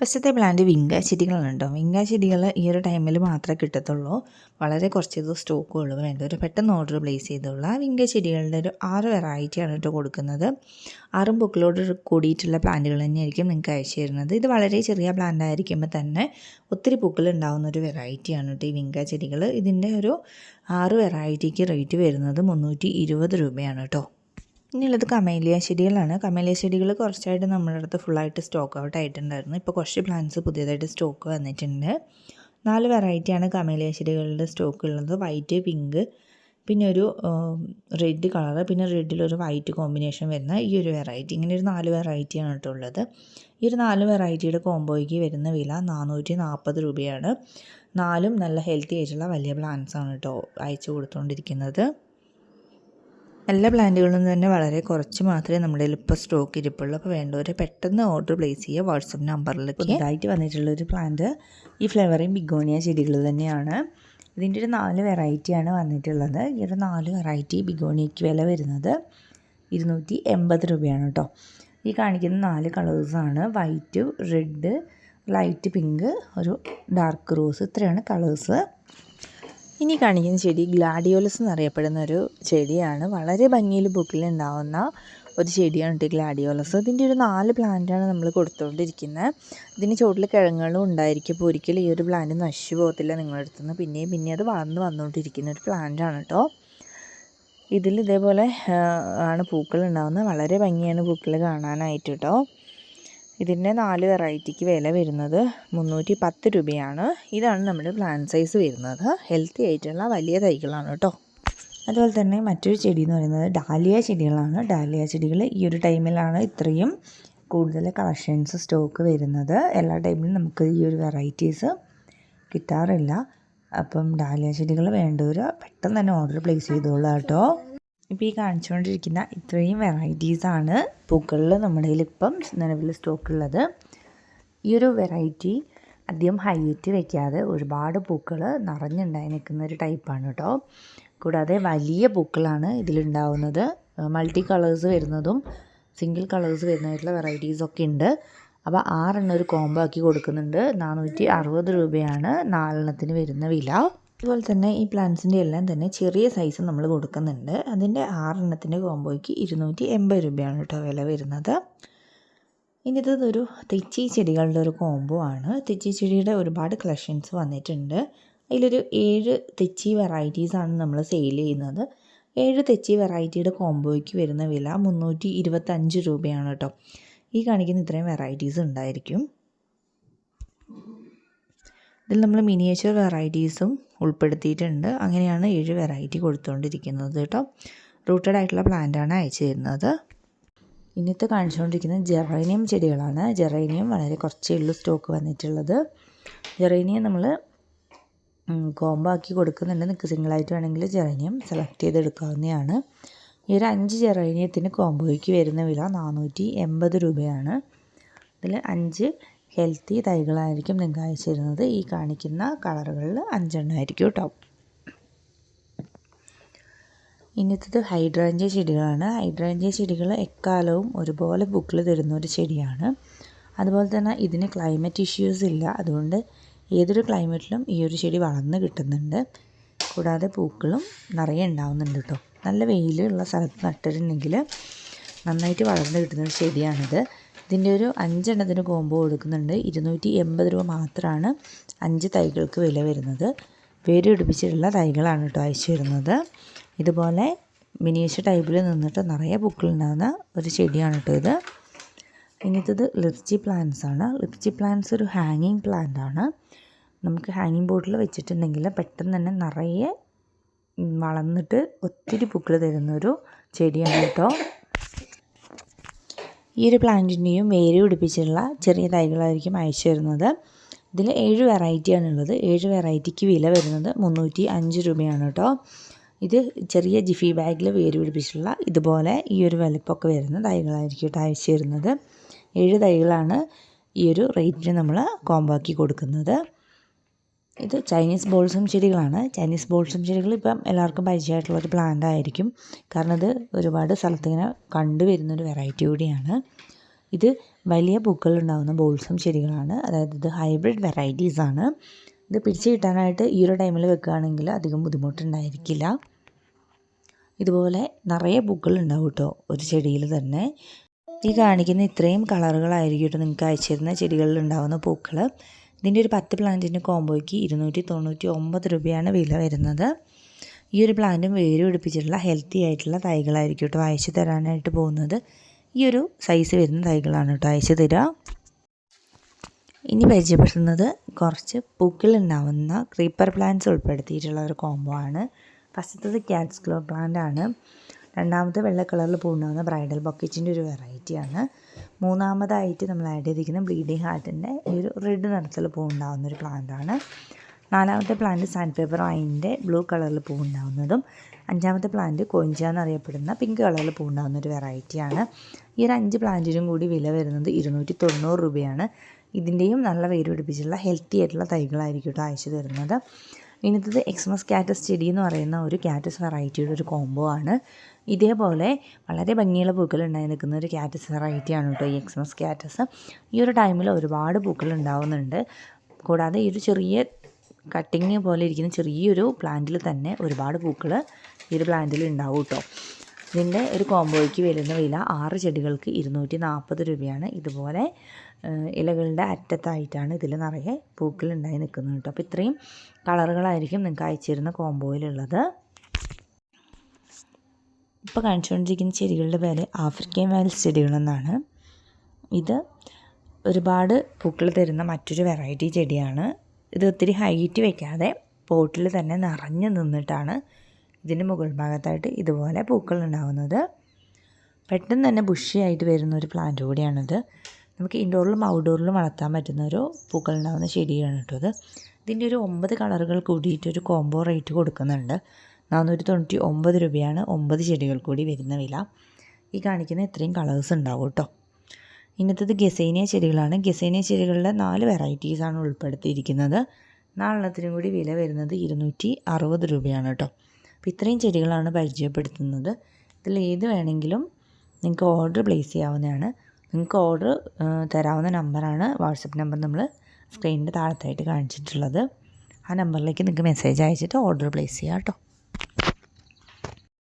ഫസ്റ്റത്തെ plant vinca ചെടികളാണ് vinca ചെടികൾ ഈ ഒരു ടൈമിൽ മാത്രമേ കിട്ടത്തുള്ളൂ. വളരെ കുറച്ച് ഇത് സ്റ്റോക്കുകൾ വേണ്ട ഒരു പെട്ടെന്ന് ഓർഡർ പ്ലേസ് ചെയ്തുള്ള വിങ്ക ചെടികളുടെ ഒരു ആറ് വെറൈറ്റിയാണ് കേട്ടോ കൊടുക്കുന്നത്. ആറും പൂക്കളോട് കൂടിയിട്ടുള്ള പ്ലാന്റുകൾ തന്നെയായിരിക്കും നിങ്ങൾക്ക് അയച്ചു തരുന്നത്. ഇത് വളരെ ചെറിയ പ്ലാന്റ് ആയിരിക്കുമ്പോൾ തന്നെ ഒത്തിരി പൂക്കൾ ഉണ്ടാകുന്ന ഒരു വെറൈറ്റിയാണ് കേട്ടോ ഈ വിങ്ക ചെടികൾ ഇതിന്റെ ഒരു ആറ് വെറൈറ്റിക്ക് റേറ്റ് വരുന്നത് മുന്നൂറ്റി രൂപയാണ് കേട്ടോ. ഇനിയുള്ളത് കമേലിയ ചെടികളാണ്. കമേലിയ ചെടികൾ കുറച്ചായിട്ട് നമ്മുടെ അടുത്ത് ഫുള്ളായിട്ട് സ്റ്റോക്ക് ഔട്ട് ആയിട്ടുണ്ടായിരുന്നു. ഇപ്പോൾ കുറച്ച് പ്ലാന്റ്സ് പുതിയതായിട്ട് സ്റ്റോക്ക് വന്നിട്ടുണ്ട്. നാല് വെറൈറ്റിയാണ് കമേലിയ ചെടികളുടെ സ്റ്റോക്ക് ഉള്ളത്. വൈറ്റ് പിങ്ക് പിന്നെ ഒരു റെഡ് കളർ പിന്നെ റെഡിലൊരു വൈറ്റ് കോമ്പിനേഷൻ വരുന്ന ഈ ഒരു വെറൈറ്റി ഇങ്ങനെ ഒരു നാല് വെറൈറ്റിയാണ് കേട്ടോ ഉള്ളത്. ഈ ഒരു നാല് വെറൈറ്റിയുടെ കോംബോയ്ക്ക് വരുന്ന വില നാനൂറ്റി നാൽപ്പത് രൂപയാണ്. നാലും നല്ല ഹെൽത്തി ആയിട്ടുള്ള വലിയ പ്ലാന്റ്സാണ് കേട്ടോ അയച്ചു കൊടുത്തുകൊണ്ടിരിക്കുന്നത് എല്ലാ പ്ലാന്റുകളും തന്നെ വളരെ കുറച്ച് മാത്രമേ നമ്മുടെ ഇപ്പം ഇപ്പോൾ സ്റ്റോക്ക് ഇരിപ്പുള്ളൂ. അപ്പോൾ വേണ്ടവരെ പെട്ടെന്ന് ഓർഡർ പ്ലേസ് ചെയ്യുക. വാട്സപ്പ് നമ്പറിലേക്ക് പുതുതായിട്ട് വന്നിട്ടുള്ള ഒരു പ്ലാന്റ് ഈ ഫ്ലവറിങ് ബിഗോണിയ ചെടികൾ തന്നെയാണ്. ഇതിന്റെ ഒരു നാല് വെറൈറ്റിയാണ് വന്നിട്ടുള്ളത്. ഈ ഒരു നാല് വെറൈറ്റി ബിഗോണിയയ്ക്ക് വില വരുന്നത് ഇരുന്നൂറ്റി എൺപത് രൂപയാണ് കേട്ടോ. ഈ കാണിക്കുന്ന നാല് കളേഴ്സാണ് വൈറ്റ് റെഡ് ലൈറ്റ് പിങ്ക് ഒരു ഡാർക്ക് റോസ് ഇത്രയാണ് കളേഴ്സ് ഇനി കാണിക്കുന്ന ചെടി ഗ്ലാഡിയോലസ് എന്നറിയപ്പെടുന്ന ഒരു ചെടിയാണ്. വളരെ ഭംഗിയിൽ ബുക്കിലുണ്ടാവുന്ന ഒരു ചെടിയാണ് കേട്ടോ ഗ്ലാഡിയോലസ്. ഇതിന്റെ ഒരു നാല് പ്ലാന്റാണ് നമ്മൾ കൊടുത്തുകൊണ്ടിരിക്കുന്നത് ഇതിന് ചുവട്ടിൽ കിഴങ്ങുകളും ഉണ്ടായിരിക്കും. അപ്പോൾ ഒരിക്കലും ഈ ഒരു പ്ലാന്റ് നശിച്ചു പോകത്തില്ല നിങ്ങളുടെ അടുത്ത് നിന്ന് പിന്നെയും പിന്നെ അത് വളർന്ന് വന്നുകൊണ്ടിരിക്കുന്ന ഒരു പ്ലാന്റാണ് കേട്ടോ. ഇതിൽ ഇതേപോലെ ആണ് പൂക്കൾ ഉണ്ടാകുന്നത് വളരെ ഭംഗിയാണ് പൂക്കൾ കാണാനായിട്ട് കേട്ടോ. ഇതിന്റെ നാല് വെറൈറ്റിക്ക് വില വരുന്നത് മുന്നൂറ്റി പത്ത് രൂപയാണ്. ഇതാണ് നമ്മുടെ പ്ലാൻ സൈസ് വരുന്നത്. ഹെൽത്തി ആയിട്ടുള്ള വലിയ തൈകളാണ് കേട്ടോ. അതുപോലെ തന്നെ മറ്റൊരു ചെടി എന്ന് പറയുന്നത് ഡാലിയ ചെടികളാണ്. ഡാലിയ ചെടികൾ ഈ ഒരു ടൈമിലാണ് ഇത്രയും കൂടുതൽ കളക്ഷൻസ് സ്റ്റോക്ക് വരുന്നത്. എല്ലാ ടൈമിലും നമുക്ക് ഈ ഒരു വെറൈറ്റീസ് കിട്ടാറില്ല. അപ്പം ഡാലിയ ചെടികൾ വേണ്ടവർ പെട്ടെന്ന് തന്നെ ഓർഡർ പ്ലേസ് ചെയ്തോളാം കേട്ടോ. ഇപ്പോൾ ഈ കാണിച്ചുകൊണ്ടിരിക്കുന്ന ഇത്രയും വെറൈറ്റീസാണ് പൂക്കളിൽ നമ്മുടെ ഇപ്പം നിലവിൽ സ്റ്റോക്കുള്ളത് ഈ ഒരു വെറൈറ്റി അധികം ഹൈറ്റ് വയ്ക്കാതെ ഒരുപാട് പൂക്കൾ നിറഞ്ഞുണ്ടായി നിൽക്കുന്ന ഒരു ടൈപ്പാണ് കേട്ടോ കൂടാതെ വലിയ പൂക്കളാണ് ഇതിലുണ്ടാവുന്നത്. മൾട്ടി കളേഴ്സ് വരുന്നതും സിംഗിൾ കളേഴ്സ് വരുന്നതായിട്ടുള്ള വെറൈറ്റീസൊക്കെ ഉണ്ട്. അപ്പോൾ ആറെണ്ണം ഒരു കോംബോ ആക്കി കൊടുക്കുന്നുണ്ട്. നാനൂറ്റി അറുപത് രൂപയാണ് നാലെണ്ണത്തിന് വരുന്ന വില. അതുപോലെ തന്നെ ഈ പ്ലാന്റ്സിന്റെ എല്ലാം തന്നെ ചെറിയ സൈസ് നമ്മൾ കൊടുക്കുന്നുണ്ട്. അതിന്റെ ആറെണ്ണത്തിന്റെ കോമ്പോയ്ക്ക് ഇരുന്നൂറ്റി എൺപത് രൂപയാണ് കേട്ടോ വില വരുന്നത്. ഇനി ഇതൊരു തെച്ചി ചെടികളുടെ ഒരു കോംബോ ആണ്. തെച്ചി ചെടിയുടെ ഒരുപാട് കളക്ഷൻസ് വന്നിട്ടുണ്ട്. അതിലൊരു ഏഴ് തെച്ചി വെറൈറ്റീസാണ് നമ്മൾ സെയിൽ ചെയ്യുന്നത്. ഏഴ് തെച്ചി വെറൈറ്റിയുടെ കോംബോയ്ക്ക് വരുന്ന വില മുന്നൂറ്റി ഇരുപത്തഞ്ച് രൂപയാണ് കേട്ടോ. ഈ കാണിക്കുന്ന ഇത്രയും വെറൈറ്റീസ് ഉണ്ടായിരിക്കും. ഇതിൽ നമ്മൾ മിനിയേച്ചർ വെറൈറ്റീസും ഉൾപ്പെടുത്തിയിട്ടുണ്ട്. അങ്ങനെയാണ് ഏഴ് വെറൈറ്റി കൊടുത്തുകൊണ്ടിരിക്കുന്നത് കേട്ടോ. റൂട്ടഡ് ആയിട്ടുള്ള പ്ലാന്റാണ് അയച്ചു തരുന്നത്. ഇന്നത്തെ കാണിച്ചുകൊണ്ടിരിക്കുന്നത് ജെറൈനിയം ചെടികളാണ്. ജെറൈനിയം വളരെ കുറച്ചേ ഉള്ളൂ സ്റ്റോക്ക് വന്നിട്ടുള്ളത്. ജെറൈനിയം നമ്മൾ കോംബോ ആക്കി കൊടുക്കുന്നുണ്ട്. നിങ്ങൾക്ക് സിംഗിളായിട്ട് വേണമെങ്കിൽ ജെറേനിയം സെലക്ട് ചെയ്തെടുക്കാവുന്നതാണ്. ഈ ഒരു അഞ്ച് ജെറേനിയത്തിന് കോംബോയ്ക്ക് വരുന്ന വില നാനൂറ്റി എൺപത് രൂപയാണ്. ഇതിൽ അഞ്ച് ഹെൽത്തി തൈകളായിരിക്കും നിങ്ങൾക്ക് അയച്ചു തരുന്നത് ഈ കാണിക്കുന്ന കളറുകളിൽ അഞ്ചെണ്ണമായിരിക്കും കേട്ടോ. ഇന്നത്തത് ഹൈഡ്രാഞ്ചിയ ചെടികളാണ്. ഹൈഡ്രാഞ്ചിയ ചെടികൾ എക്കാലവും ഒരുപോലെ ബുക്കിൽ തരുന്ന ഒരു ചെടിയാണ്. അതുപോലെ തന്നെ ഇതിന് ക്ലൈമറ്റ് ഇഷ്യൂസ് ഇല്ല. അതുകൊണ്ട് ഏതൊരു ക്ലൈമറ്റിലും ഈ ഒരു ചെടി വളർന്ന് കിട്ടുന്നുണ്ട്. കൂടാതെ പൂക്കളും നിറയെ ഉണ്ടാവുന്നുണ്ട് കേട്ടോ. നല്ല വെയിലുള്ള സ്ഥലത്ത് നട്ടിട്ടുണ്ടെങ്കിൽ നന്നായിട്ട് വളർന്ന് കിട്ടുന്ന ഒരു ചെടിയാണിത്. ഇതിന്റെ ഒരു അഞ്ചെണ്ണത്തിന് കോംബോ കൊടുക്കുന്നുണ്ട്. ഇരുന്നൂറ്റി എൺപത് രൂപ മാത്രമാണ് അഞ്ച് തൈകൾക്ക് വില വരുന്നത്. വേര് പിടിപ്പിച്ചിട്ടുള്ള തൈകളാണ് കേട്ടോ അയച്ചു വരുന്നത് ഇതുപോലെ മിനിയേച്ചർ ടൈപ്പിൽ നിന്നിട്ട് നിറയെ പൂക്കളുണ്ടാകുന്ന ഒരു ചെടിയാണ് കേട്ടോ ഇത്. ഇനിത്തത് ലിപ്ചി പ്ലാന്റ്സ് ആണ്. ലിപ്ചി പ്ലാന്റ്സ് ഒരു ഹാങ്ങിങ് പ്ലാന്റ് ആണ്. നമുക്ക് ഹാങ്ങിങ് ബോർഡിൽ വെച്ചിട്ടുണ്ടെങ്കിൽ പെട്ടെന്ന് തന്നെ നിറയെ വളർന്നിട്ട് ഒത്തിരി പൂക്കൾ തരുന്നൊരു ചെടിയാണ് കേട്ടോ. ഈ ഒരു പ്ലാന്റിന്റെയും വേര് പിടിപ്പിച്ചിട്ടുള്ള ചെറിയ തൈകളായിരിക്കും അയച്ചു തരുന്നത്. ഇതിൽ ഏഴ് വെറൈറ്റിയാണുള്ളത് ഏഴ് വെറൈറ്റിക്ക് വില വരുന്നത് മുന്നൂറ്റി അഞ്ച് രൂപയാണ് കേട്ടോ. ഇത് ചെറിയ ജിഫി ബാഗിൽ വേര് പിടിപ്പിച്ചിട്ടുള്ള ഇതുപോലെ ഈ ഒരു വലിപ്പമൊക്കെ വരുന്ന തൈകളായിരിക്കും കേട്ടോ അയച്ചു തരുന്നത്. ഏഴ് തൈകളാണ് ഈ ഒരു റേറ്റിന് നമ്മൾ കോമ്പാക്കി കൊടുക്കുന്നത്. ഇത് ചൈനീസ് ബോൾസം ചെടികളാണ്. ചൈനീസ് ബോൾസം ചെടികൾ ഇപ്പം എല്ലാവർക്കും പരിചയമായിട്ടുള്ളൊരു പ്ലാന്റ് ആയിരിക്കും. കാരണം ഇത് ഒരുപാട് സ്ഥലത്തിങ്ങനെ കണ്ടുവരുന്നൊരു വെറൈറ്റി കൂടിയാണ്. ഇത് വലിയ പൂക്കൾ ഉണ്ടാകുന്ന ബോൾസം ചെടികളാണ്. അതായത് ഇത് ഹൈബ്രിഡ് വെറൈറ്റീസാണ് ഇത് പിടിച്ച് കിട്ടാനായിട്ട് ഈ ഒരു ടൈമിൽ വെക്കുകയാണെങ്കിൽ അധികം ബുദ്ധിമുട്ടുണ്ടായിരിക്കില്ല. ഇതുപോലെ നിറയെ പൂക്കൾ ഉണ്ടാവും കേട്ടോ ഒരു ചെടിയിൽ തന്നെ. ഈ കാണിക്കുന്ന ഇത്രയും കളറുകളായിരിക്കും കേട്ടോ നിങ്ങൾക്ക് അയച്ചിരുന്ന ചെടികളിൽ ഉണ്ടാകുന്ന പൂക്കൾ ഇതിന്റെ ഒരു പത്ത് പ്ലാന്റിന്റെ കോമ്പോയ്ക്ക് ഇരുന്നൂറ്റി തൊണ്ണൂറ്റി ഒമ്പത് രൂപയാണ് വില വരുന്നത്. ഈ ഒരു പ്ലാന്റും വേര് പിടിപ്പിച്ചിട്ടുള്ള ഹെൽത്തി ആയിട്ടുള്ള തൈകളായിരിക്കും കേട്ടോ അയച്ചു തരാനായിട്ട് പോകുന്നത്. ഈ ഒരു സൈസ് വരുന്ന തൈകളാണ് കേട്ടോ അയച്ചു തരിക. ഇനി പരിചയപ്പെടുത്തുന്നത് കുറച്ച് പൂക്കളുണ്ടാവുന്ന ക്രീപ്പർ പ്ലാന്റ്സ് ഉൾപ്പെടുത്തിയിട്ടുള്ള ഒരു കോംബോ ആണ്. ഫസ്റ്റത്തത് ക്യാറ്റ്സ് ഗ്ലോ പ്ലാന്റ് ആണ്. രണ്ടാമത്തെ വെള്ള കളറിൽ പൂണ്ടാവുന്ന ബ്രൈഡൽ ബൊക്കറ്റിന്റെ ഒരു വെറൈറ്റിയാണ് മൂന്നാമതായിട്ട് നമ്മൾ ആഡ് ചെയ്തിരിക്കുന്ന ബ്ലീഡിങ് ഹാർട്ടിന്റെ ഈ ഒരു റെഡ് നിറത്തിൽ പൂവുണ്ടാകുന്ന ഒരു പ്ലാന്റ് ആണ്. നാലാമത്തെ പ്ലാന്റ് സാൻഡ് പേപ്പർ വൈന്റെ ബ്ലൂ കളറിൽ പൂവുണ്ടാകുന്നതും അഞ്ചാമത്തെ പ്ലാന്റ് കൊഞ്ച എന്നറിയപ്പെടുന്ന പിങ്ക് കളറിൽ പൂവുണ്ടാകുന്ന ഒരു വെറൈറ്റിയാണ് ഈ ഒരു അഞ്ച് പ്ലാന്റിനും കൂടി വില വരുന്നത് ഇരുന്നൂറ്റി തൊണ്ണൂറ് രൂപയാണ്. ഇതിന്റെയും നല്ല വേര് പിടിപ്പിച്ചിട്ടുള്ള ഹെൽത്തി ആയിട്ടുള്ള തൈകളായിരിക്കും കേട്ടോ അയച്ചു തരുന്നത്. ഇന്നത്തത് എക്സ്മസ് കാറ്റസ് ചെടി എന്ന് പറയുന്ന ഒരു കാറ്റസ് വെറൈറ്റിയുടെ ഒരു കോംബോ ആണ്. ഇതേപോലെ വളരെ ഭംഗിയുള്ള പൂക്കൾ ഉണ്ടായി നിൽക്കുന്ന ഒരു കാറ്റസ് വെറൈറ്റിയാണ് കേട്ടോ ഈ എക്സ്മസ് ക്യാറ്റസ് ഈ ഒരു ടൈമിൽ ഒരുപാട് പൂക്കൾ ഉണ്ടാവുന്നുണ്ട്. കൂടാതെ ഈ ഒരു ചെറിയ കട്ടിങ് പോലെ ഇരിക്കുന്ന ചെറിയൊരു പ്ലാന്റിൽ തന്നെ ഒരുപാട് പൂക്കൾ ഈ ഒരു പ്ലാന്റിൽ ഉണ്ടാവും കേട്ടോ. ഇതിന്റെ ഒരു കോംബോയ്ക്ക് വരുന്ന വില ആറ് ചെടികൾക്ക് ഇരുന്നൂറ്റി നാൽപ്പത് രൂപയാണ്. ഇതുപോലെ ഇലകളുടെ അറ്റത്തായിട്ടാണ് ഇതിൽ നിറയെ പൂക്കൾ ഉണ്ടായി നിൽക്കുന്നത് കേട്ടോ. അപ്പോൾ ഇത്രയും കളറുകളായിരിക്കും നിങ്ങൾക്ക് അയച്ചിരുന്ന കോംബോയിലുള്ളത് ഇപ്പോൾ കാണിച്ചുകൊണ്ടിരിക്കുന്ന ചെടികളുടെ പേര് ആഫ്രിക്കൻ വയൽസ് ചെടികളെന്നാണ് ഇത് ഒരുപാട് പൂക്കൾ തരുന്ന മറ്റൊരു വെറൈറ്റി ചെടിയാണ്. ഇത് ഒത്തിരി ഹൈറ്റ് വയ്ക്കാതെ പോട്ടിൽ തന്നെ നിറഞ്ഞു നിന്നിട്ടാണ് ഇതിന് മുകൾ ഭാഗത്തായിട്ട് ഇതുപോലെ പൂക്കൾ ഉണ്ടാകുന്നത് പെട്ടെന്ന് തന്നെ ബുഷിയായിട്ട് വരുന്ന ഒരു പ്ലാന്റ് കൂടിയാണിത്. നമുക്ക് ഇൻഡോറിലും ഔട്ട്ഡോറിലും വളർത്താൻ പറ്റുന്ന ഒരു പൂക്കൾ ഉണ്ടാകുന്ന ചെടിയാണ് കേട്ടോ ഇത്. ഇതിന്റെ ഒരു ഒമ്പത് കളറുകൾ കൂടിയിട്ടൊരു കോംബോ റേറ്റ് കൊടുക്കുന്നുണ്ട്. നാനൂറ്റി തൊണ്ണൂറ്റി ഒമ്പത് രൂപയാണ് ഒമ്പത് ചെടികൾ കൂടി വരുന്ന വില. ഈ കാണിക്കുന്ന ഇത്രയും കളേഴ്സ് ഉണ്ടാവും കേട്ടോ. ഇന്നത്തത് ഗസേനിയ ചെടികളാണ്. ഗസേനിയ ചെടികളുടെ നാല് വെറൈറ്റീസാണ് ഉൾപ്പെടുത്തിയിരിക്കുന്നത്. നാലെണ്ണത്തിനും കൂടി വില വരുന്നത് ഇരുന്നൂറ്റി അറുപത് രൂപയാണ് കേട്ടോ. അപ്പോൾ ഇത്രയും ചെടികളാണ് പരിചയപ്പെടുത്തുന്നത്. ഇതിൽ ഏത് വേണമെങ്കിലും നിങ്ങൾക്ക് ഓർഡർ പ്ലേസ് ചെയ്യാവുന്നതാണ്. നിങ്ങൾക്ക് ഓർഡർ തരാവുന്ന നമ്പറാണ് വാട്സപ്പ് നമ്പർ നമ്മൾ സ്ക്രീനിന്റെ താഴത്തായിട്ട് കാണിച്ചിട്ടുള്ളത്. ആ നമ്പറിലേക്ക് നിങ്ങൾക്ക് മെസ്സേജ് അയച്ചിട്ട് ഓർഡർ പ്ലേസ് ചെയ്യാം കേട്ടോ.